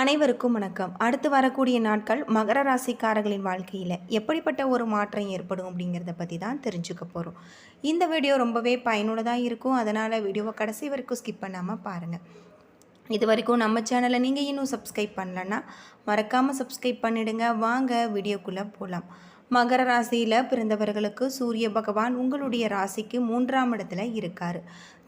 அனைவருக்கும் வணக்கம். அடுத்து வரக்கூடிய நாட்கள் மகர ராசிக்காரர்களின் வாழ்க்கையில் எப்படிப்பட்ட ஒரு மாற்றம் ஏற்படும் அப்படிங்கிறத பற்றி தான் தெரிஞ்சுக்க போகிறோம் இந்த வீடியோ ரொம்பவே பயனுள்ளதாக இருக்கும். அதனால் வீடியோவை கடைசி வரைக்கும் ஸ்கிப் பண்ணாமல் பாருங்கள் இது வரைக்கும் நம்ம சேனலை நீங்கள் இன்னும் சப்ஸ்கிரைப் பண்ணலன்னா மறக்காமல் சப்ஸ்கிரைப் பண்ணிடுங்க. வாங்க வீடியோக்குள்ளே போகலாம் மகர ராசியில் பிறந்தவர்களுக்கு சூரிய பகவான் உங்களுடைய ராசிக்கு மூன்றாம் இடத்துல இருக்கார்.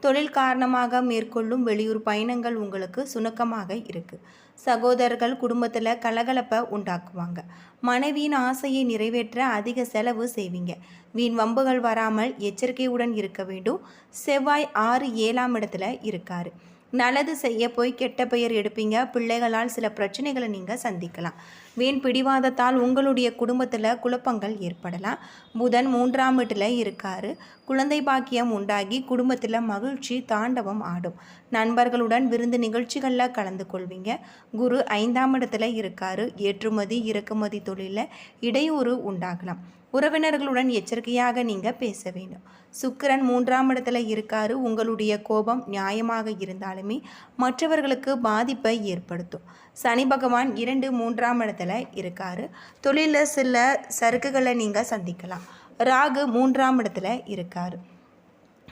தொழில் காரணமாக மேற்கொள்ளும் வெளியூர் பயணங்கள் உங்களுக்கு சுணக்கமாக இருக்குது சகோதரர்கள் குடும்பத்தில் கலகலப்பை உண்டாக்குவாங்க. மனைவியின் ஆசையை நிறைவேற்ற அதிக செலவு செய்வீங்க. வீண் வம்புகள் வராமல் எச்சரிக்கையுடன் இருக்க வேண்டும். செவ்வாய் ஆறு ஏழாம் இடத்துல இருக்காரு. நல்லது செய்ய போய் கெட்ட பெயர் எடுப்பீங்க. பிள்ளைகளால் சில பிரச்சனைகளை நீங்கள் சந்திக்கலாம். வீண் பிடிவாதத்தால் உங்களுடைய குடும்பத்தில் குழப்பங்கள் ஏற்படலாம். புதன் மூன்றாம் வீட்டில் இருக்காரு. குழந்தை பாக்கியம் உண்டாகி குடும்பத்தில் மகிழ்ச்சி தாண்டவம் ஆடும். நண்பர்களுடன் விருந்து நிகழ்ச்சிகளில் கலந்து கொள்வீங்க. குரு ஐந்தாம் இடத்துல இருக்காரு. ஏற்றுமதி இறக்குமதி தொழிலில் இடையூறு உண்டாகலாம். உறவினர்களுடன் எச்சரிக்கையாக நீங்கள் பேச வேண்டும். சுக்கிரன் மூன்றாம் இடத்துல இருக்காரு. உங்களுடைய கோபம் நியாயமாக இருந்தாலுமே மற்றவர்களுக்கு பாதிப்பை ஏற்படுத்தும். சனி பகவான் இரண்டு மூன்றாம் இடத்துல இருக்காரு. தொழிலில் சில சறுக்குகளை நீங்கள் சந்திக்கலாம். ராகு மூன்றாம் இடத்துல இருக்காரு.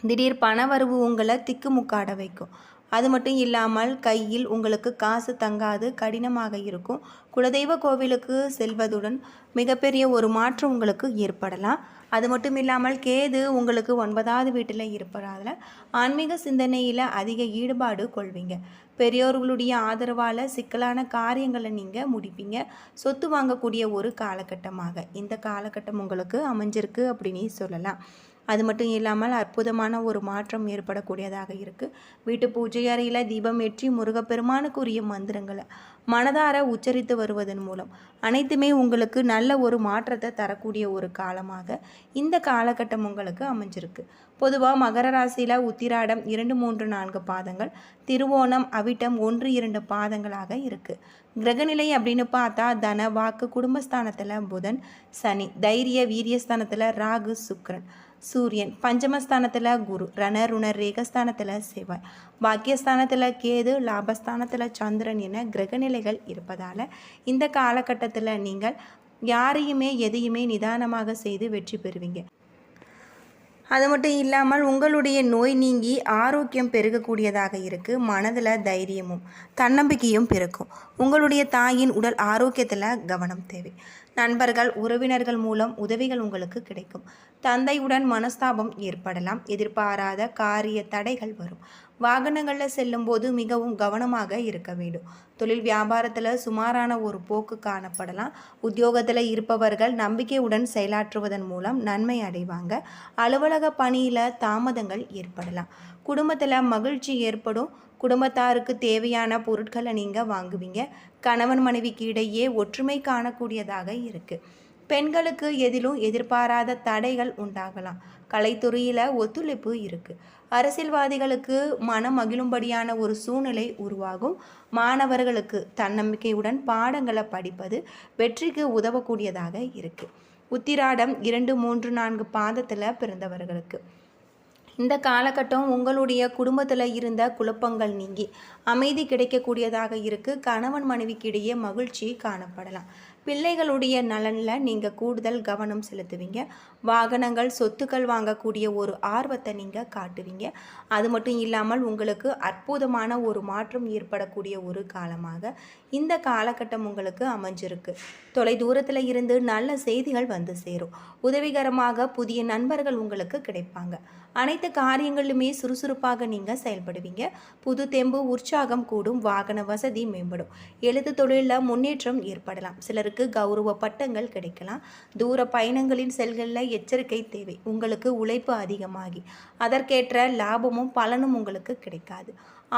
திடீர் பணவரவு உங்களை திக்குமுக்காட வைக்கும். அது மட்டும் இல்லாமல் கையில் உங்களுக்கு காசு தங்காது கடினமாக இருக்கும். குலதெய்வ கோவிலுக்கு செல்வதுடன் மிகப்பெரிய ஒரு மாற்றம் உங்களுக்கு ஏற்படலாம். அது மட்டும் இல்லாமல் கேது உங்களுக்கு ஒன்பதாவது வீட்டில் இருப்பதால் ஆன்மீக சிந்தனையில் அதிக ஈடுபாடு கொள்வீங்க. பெரியோர்களுடைய ஆதரவால் சிக்கலான காரியங்களை நீங்கள் முடிப்பீங்க. சொத்து வாங்கக்கூடிய ஒரு காலகட்டமாக. இந்த காலகட்டம் உங்களுக்கு அமைஞ்சிருக்கு அப்படின்னு சொல்லலாம். அது மட்டும் இல்லாமல் அற்புதமான ஒரு மாற்றம் ஏற்படக்கூடியதாக இருக்குது வீட்டு பூஜை அறையில் தீபம் ஏற்றி முருகப்பெருமானுக்குரிய மந்திரங்களை மனதார உச்சரித்து வருவதன் மூலம் அனைத்துமே உங்களுக்கு நல்ல ஒரு மாற்றத்தை தரக்கூடிய ஒரு காலமாக இந்த காலகட்டம் உங்களுக்கு அமைஞ்சிருக்கு. பொதுவாக மகர ராசியில் உத்திராடம் இரண்டு மூன்று நான்கு பாதங்கள் திருவோணம் அவிட்டம் ஒன்று இரண்டு பாதங்களாக இருக்குது கிரகநிலை அப்படின்னு பார்த்தா தன வாக்கு குடும்பஸ்தானத்தில் புதன் சனி தைரிய வீரியஸ்தானத்தில் ராகு சுக்ரன் சூரியன் பஞ்சமஸ்தானத்தில் குரு ரண ருணர் ரேகஸ்தானத்தில் செவ்வாய். பாக்கியஸ்தானத்தில் கேது லாபஸ்தானத்தில் சந்திரன் என கிரகநிலைகள் இருப்பதால் இந்த காலகட்டத்தில் நீங்கள் யாரையுமே எதையுமே நிதானமாக செய்து வெற்றி பெறுவீங்க. அது மட்டும் இல்லாமல் உங்களுடைய நோய் நீங்கி ஆரோக்கியம் பெருகக்கூடியதாக இருக்குது மனதில் தைரியமும் தன்னம்பிக்கையும் பிறக்கும். உங்களுடைய தாயின் உடல் ஆரோக்கியத்தில் கவனம் தேவை. நண்பர்கள் உறவினர்கள் மூலம் உதவிகள் உங்களுக்கு கிடைக்கும். தந்தையுடன் மனஸ்தாபம் ஏற்படலாம். எதிர்பாராத காரிய தடைகள் வரும். வாகனங்களில் செல்லும்போது மிகவும் கவனமாக இருக்க வேண்டும். தொழில் வியாபாரத்தில் சுமாரான ஒரு போக்கு காணப்படலாம். உத்தியோகத்தில் இருப்பவர்கள் நம்பிக்கையுடன் செயலாற்றுவதன் மூலம் நன்மை அடைவாங்க. அலுவலக பணியில் தாமதங்கள் ஏற்படலாம். குடும்பத்தில் மகிழ்ச்சி ஏற்படும். குடும்பத்தாருக்கு தேவையான பொருட்களை நீங்கள் வாங்குவீங்க. கணவன் மனைவிக்கு இடையே ஒற்றுமை காணக்கூடியதாக இருக்குது பெண்களுக்கு எதிலும் எதிர்பாராத தடைகள் உண்டாகலாம். கலைத்துறையில் ஒத்துழைப்பு இருக்குது அரசியல்வாதிகளுக்கு மனம் மகிழும்படியான ஒரு சூழ்நிலை உருவாகும். மாணவர்களுக்கு தன்னம்பிக்கையுடன் பாடங்களை படிப்பது வெற்றிக்கு உதவக்கூடியதாக இருக்குது உத்திராடம் இரண்டு மூன்று நான்கு பாதத்தில் பிறந்தவர்களுக்கு. இந்த காலகட்டம் உங்களுடைய குடும்பத்தில் இருந்த குழப்பங்கள் நீங்கி அமைதி கிடைக்கக்கூடியதாக இருக்குது கணவன் மனைவிக்கிடையே மகிழ்ச்சி காணப்படலாம். பிள்ளைகளுடைய நலனில் நீங்கள் கூடுதல் கவனம் செலுத்துவீங்க. வாகனங்கள் சொத்துக்கள் வாங்கக்கூடிய ஒரு ஆர்வத்தை நீங்கள் காட்டுவீங்க. அது மட்டும் இல்லாமல் உங்களுக்கு அற்புதமான ஒரு மாற்றம் ஏற்படக்கூடிய ஒரு காலமாக இந்த காலகட்டம் உங்களுக்கு அமைஞ்சிருக்கு. தொலை தூரத்தில் இருந்து நல்ல செய்திகள் வந்து சேரும். உதவிகரமாக புதிய நண்பர்கள் உங்களுக்கு கிடைப்பாங்க. அனைத்து காரியங்களிலுமே சுறுசுறுப்பாக நீங்கள் செயல்படுவீங்க. புது தெம்பு உற்சாகம் கூடும். வாகன வசதி மேம்படும். எழுத்து தொழிலில் முன்னேற்றம் ஏற்படலாம். சிலருக்கு கௌரவ பட்டங்கள் கிடைக்கலாம். தூர பயணங்களின் செல்களில் எச்சரிக்கை தேவை. உங்களுக்கு உழைப்பு அதிகமாகி அதற்கேற்ற லாபமும் பலனும் உங்களுக்கு கிடைக்காது.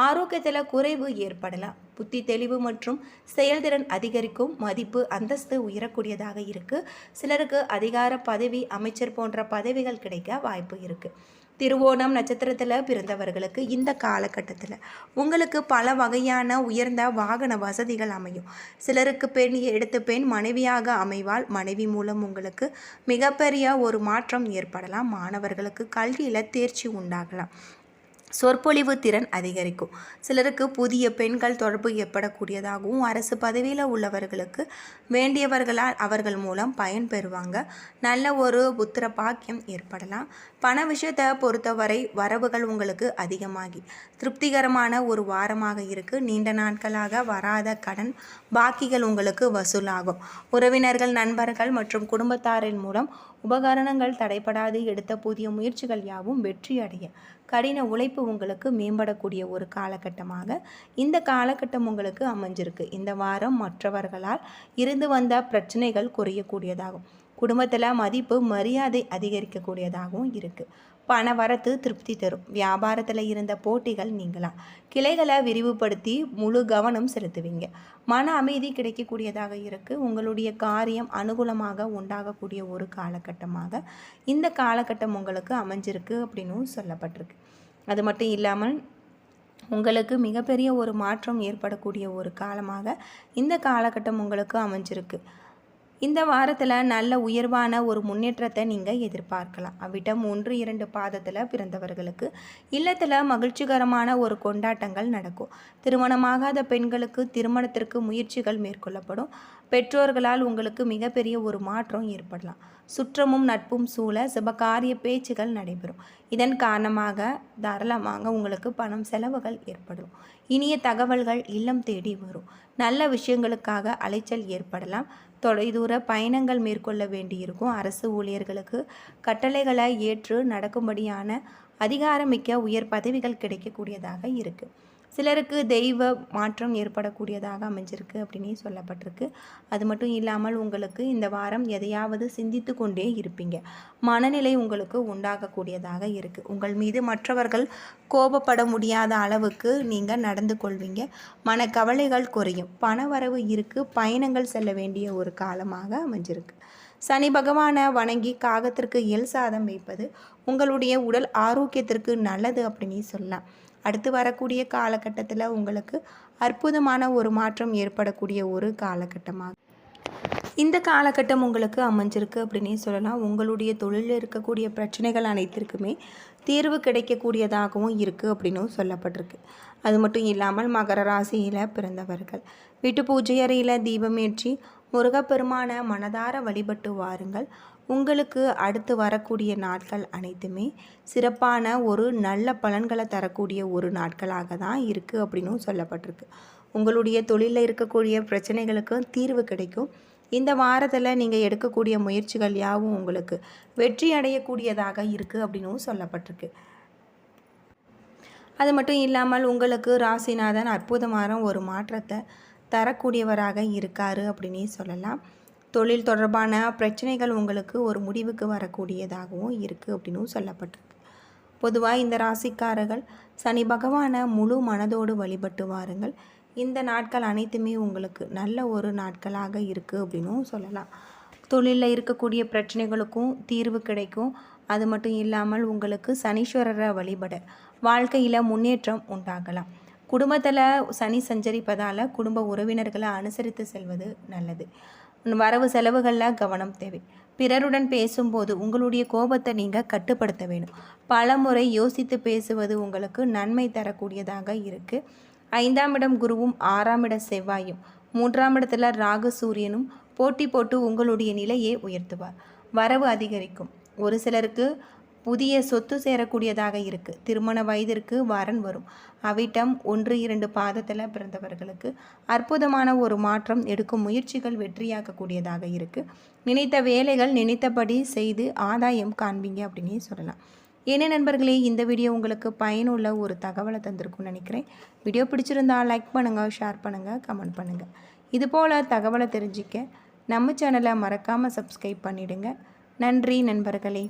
ஆரோக்கியத்தில் குறைவு ஏற்படலாம். புத்தி தெளிவு மற்றும் செயல்திறன் அதிகரிக்கும் மதிப்பு அந்தஸ்து உயரக்கூடியதாக இருக்குது சிலருக்கு அதிகார பதவி அமைச்சர் போன்ற பதவிகள் கிடைக்க வாய்ப்பு இருக்குது திருவோணம் நட்சத்திரத்தில் பிறந்தவர்களுக்கு இந்த காலகட்டத்தில் உங்களுக்கு பல வகையான உயர்ந்த வாகன வசதிகள் அமையும். சிலருக்கு பெண் எடுத்து பெண் மனைவியாக அமைவால் மனைவி மூலம் உங்களுக்கு மிகப்பெரிய ஒரு மாற்றம் ஏற்படலாம். மாணவர்களுக்கு கல்வியில் தேர்ச்சி உண்டாகலாம். சொற்பொழிவு திறன் அதிகரிக்கும். சிலருக்கு புதிய பெண்கள் தொடர்பு ஏற்படக்கூடியதாகவும் அரசு பதவியில் உள்ளவர்களுக்கு வேண்டியவர்களால் அவர்கள் மூலம் பயன் பெறுவாங்க. நல்ல ஒரு புத்திர பாக்கியம் ஏற்படலாம். பண விஷயத்தை பொறுத்தவரை வரவுகள் உங்களுக்கு அதிகமாகி திருப்திகரமான ஒரு வாரமாக இருக்கு. நீண்ட நாட்களாக வராத கடன் பாக்கிகள் உங்களுக்கு வசூலாகும். உறவினர்கள் நண்பர்கள் மற்றும் குடும்பத்தாரின் மூலம் உபகரணங்கள் தடைபடாது எடுத்த புதிய முயற்சிகள் யாவும் வெற்றி அடைய கடின உழைப்பு உங்களுக்கு மேம்படக்கூடிய ஒரு காலகட்டமாக இந்த காலகட்டம் உங்களுக்கு அமைஞ்சிருக்கு. இந்த வாரம் மற்றவர்களால் இருந்து வந்த பிரச்சனைகள் குறையக்கூடியதாகும். குடும்பத்தில் மதிப்பு மரியாதை அதிகரிக்கக்கூடியதாகவும் இருக்குது பண வரத்து திருப்தி தரும். வியாபாரத்தில் இருந்த போட்டிகள் நீங்களாம் கிளைகளை விரிவுபடுத்தி முழு கவனம் செலுத்துவீங்க. மன அமைதி கிடைக்கக்கூடியதாக இருக்குது உங்களுடைய காரியம் அனுகூலமாக உண்டாகக்கூடிய ஒரு காலகட்டமாக இந்த காலகட்டம் உங்களுக்கு அமைஞ்சிருக்கு அப்படின்னு சொல்லப்பட்டிருக்கு. அது மட்டும் இல்லாமல் உங்களுக்கு மிகப்பெரிய ஒரு மாற்றம் ஏற்படக்கூடிய ஒரு காலமாக இந்த காலகட்டம் உங்களுக்கு அமைஞ்சிருக்கு. இந்த வாரத்தில் நல்ல உயர்வான ஒரு முன்னேற்றத்தை நீங்கள் எதிர்பார்க்கலாம். அவ்விடம் ஒன்று இரண்டு பாதத்தில் பிறந்தவர்களுக்கு இல்லத்தில் மகிழ்ச்சிகரமான ஒரு கொண்டாட்டங்கள் நடக்கும். திருமணமாகாத பெண்களுக்கு திருமணத்திற்கு முயற்சிகள் மேற்கொள்ளப்படும். பெற்றோர்களால் உங்களுக்கு மிகப்பெரிய ஒரு மாற்றம் ஏற்படலாம். சுற்றமும் நட்பும் சூழ சுபகாரிய பேச்சுகள் நடைபெறும். இதன் காரணமாக தாராளமாக உங்களுக்கு பணம் செலவுகள் ஏற்படும். இனிய தகவல்கள் இல்லம் தேடி வரும். நல்ல விஷயங்களுக்காக அலைச்சல் ஏற்படலாம். தொலைதூர பயணங்கள் மேற்கொள்ள வேண்டியிருக்கும். அரசு ஊழியர்களுக்கு கட்டளைகளை ஏற்று நடக்கும்படியான அதிகாரமிக்க உயர் பதவிகள் கிடைக்கக்கூடியதாக இருக்குது சிலருக்கு தெய்வ மாற்றம் ஏற்படக்கூடியதாக அமைஞ்சிருக்கு அப்படின்னே சொல்லப்பட்டிருக்கு. அது மட்டும் இல்லாமல் உங்களுக்கு இந்த வாரம் எதையாவது சிந்தித்து கொண்டே இருப்பீங்க. மனநிலை உங்களுக்கு உண்டாகக்கூடியதாக இருக்குது உங்கள் மீது மற்றவர்கள் கோபப்பட முடியாத அளவுக்கு நீங்கள் நடந்து கொள்வீங்க. மனக்கவலைகள் குறையும். பண வரவு இருக்குது பயணங்கள் செல்ல வேண்டிய ஒரு காலமாக அமைஞ்சிருக்கு. சனி பகவானை வணங்கி காகத்திற்கு எல் சாதம் வைப்பது உங்களுடைய உடல் ஆரோக்கியத்திற்கு நல்லது அப்படின்னு சொல்லலாம். அடுத்து வரக்கூடிய காலகட்டத்தில் உங்களுக்கு அற்புதமான ஒரு மாற்றம் ஏற்படக்கூடிய ஒரு காலகட்டமாக. இந்த காலகட்டம் உங்களுக்கு அமைஞ்சிருக்கு அப்படின்னே சொல்லலாம். உங்களுடைய தொழிலில் இருக்கக்கூடிய பிரச்சனைகள் அனைத்திற்குமே தீர்வு கிடைக்கக்கூடியதாகவும் இருக்குது அப்படின்னும் சொல்லப்பட்டிருக்கு. அது மட்டும் இல்லாமல் மகர ராசியில் பிறந்தவர்கள். வீட்டு பூஜை அறையில் தீபமேற்றி முருகப்பெருமான மனதார வழிபட்டு வாருங்கள். உங்களுக்கு அடுத்து வரக்கூடிய நாட்கள் அனைத்துமே சிறப்பான ஒரு நல்ல பலன்களை தரக்கூடிய ஒரு நாட்களாக தான் இருக்குது அப்படின்னும் சொல்லப்பட்டிருக்கு. உங்களுடைய தொழிலில் இருக்கக்கூடிய பிரச்சனைகளுக்கும் தீர்வு கிடைக்கும். இந்த வாரத்தில் நீங்கள் எடுக்கக்கூடிய முயற்சிகள் யாவும் உங்களுக்கு வெற்றி அடையக்கூடியதாக இருக்குது அப்படின்னும் சொல்லப்பட்டிருக்கு. அது மட்டும் இல்லாமல் உங்களுக்கு ராசிநாதன் அற்புதமான ஒரு மாற்றத்தை தரக்கூடியவராக இருக்கார் அப்படின்னே சொல்லலாம். தொழில் தொடர்பான பிரச்சனைகள் உங்களுக்கு ஒரு முடிவுக்கு வரக்கூடியதாகவும் இருக்குது அப்படின்னும் சொல்லப்பட்டிருக்கு. பொதுவாக இந்த ராசிக்காரர்கள் சனி பகவானை முழு மனதோடு வழிபட்டு வாருங்கள். இந்த நாட்கள் அனைத்துமே உங்களுக்கு நல்ல ஒரு நாட்களாக இருக்குது அப்படின்னும் சொல்லலாம். தொழிலில் இருக்கக்கூடிய பிரச்சனைகளுக்கும் தீர்வு கிடைக்கும். அது மட்டும் இல்லாமல் உங்களுக்கு சனீஸ்வரரை வழிபட வாழ்க்கையில் முன்னேற்றம் உண்டாகலாம். குடும்பத்தில் சனி சஞ்சரிப்பதால் குடும்ப உறவினர்களை அனுசரித்து செல்வது நல்லது. வரவு செலவுகளில் கவனம் தேவை. பிறருடன் பேசும்போது உங்களுடைய கோபத்தை நீங்கள் கட்டுப்படுத்த வேணும். பல முறை யோசித்து பேசுவது உங்களுக்கு நன்மை தரக்கூடியதாக இருக்குது ஐந்தாம் இடம் குருவும் ஆறாம் இட செவ்வாயும். மூன்றாம் இடத்துல ராகு சூரியனும் போட்டி போட்டு உங்களுடைய நிலையை உயர்த்துவார். வரவு அதிகரிக்கும். ஒரு சிலருக்கு புதிய சொத்து சேரக்கூடியதாக இருக்குது திருமண வயதிற்கு வரன் வரும். அவிட்டம் ஒன்று இரண்டு பாதத்தில் பிறந்தவர்களுக்கு அற்புதமான ஒரு மாற்றம் எடுக்கும் முயற்சிகள் வெற்றியாக்கக்கூடியதாக இருக்குது நினைத்த வேலைகள் நினைத்தபடி செய்து ஆதாயம் காண்பீங்க அப்படின்னே சொல்லலாம். என்ன நண்பர்களே இந்த வீடியோ உங்களுக்கு பயனுள்ள ஒரு தகவலை தந்திருக்கும்னு நினைக்கிறேன். வீடியோ பிடிச்சிருந்தா லைக் பண்ணுங்கள் ஷேர் பண்ணுங்கள் கமெண்ட் பண்ணுங்கள் இதுபோல் தகவலை தெரிஞ்சிக்க நம்ம சேனலை மறக்காமல் சப்ஸ்கிரைப் பண்ணிவிடுங்க நன்றி நண்பர்களே.